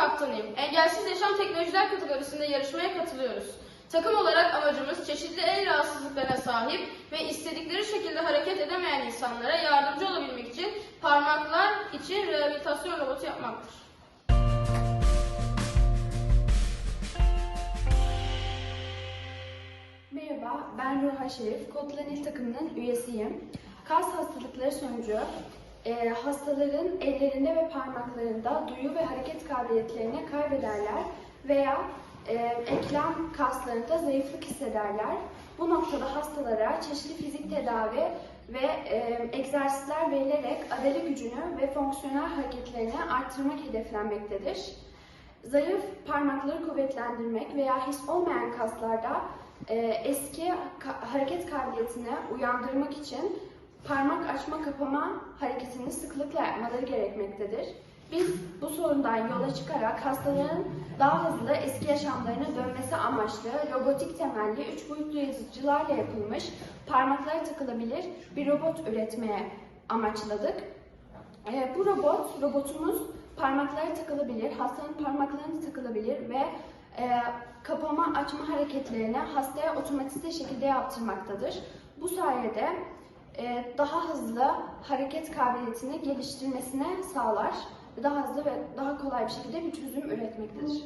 kaptanıyım. Engelsiz Yaşam Teknolojiler kategorisinde yarışmaya katılıyoruz. Takım olarak amacımız çeşitli el rahatsızlıklarına sahip ve istedikleri şekilde hareket edemeyen insanlara yardımcı olabilmek için parmaklar için rehabilitasyon robotu yapmaktır. Merhaba, ben Ruha Şerif, Kodlan İl Takımı'nın üyesiyim. Kas hastalıkları sonucu e, hastaların ellerinde ve parmaklarında duyu ve hareket kabiliyetlerini kaybederler veya e, eklem kaslarında zayıflık hissederler. Bu noktada hastalara çeşitli fizik tedavi ve e, egzersizler verilerek adale gücünü ve fonksiyonel hareketlerini arttırmak hedeflenmektedir. Zayıf parmakları kuvvetlendirmek veya his olmayan kaslarda e, eski ka- hareket kabiliyetini uyandırmak için parmak açma kapama hareketini sıklıkla yapmaları gerekmektedir. Biz bu sorundan yola çıkarak hastaların daha hızlı eski yaşamlarına dönmesi amaçlı robotik temelli 3 boyutlu yazıcılarla yapılmış parmaklara takılabilir bir robot üretmeye amaçladık. Ee, bu robot, robotumuz parmaklara takılabilir, hastanın parmaklarına takılabilir ve e, kapama açma hareketlerini hastaya otomatik şekilde yaptırmaktadır. Bu sayede e, daha hızlı hareket kabiliyetini geliştirmesine sağlar daha hızlı ve daha kolay bir şekilde bir çözüm üretmektedir.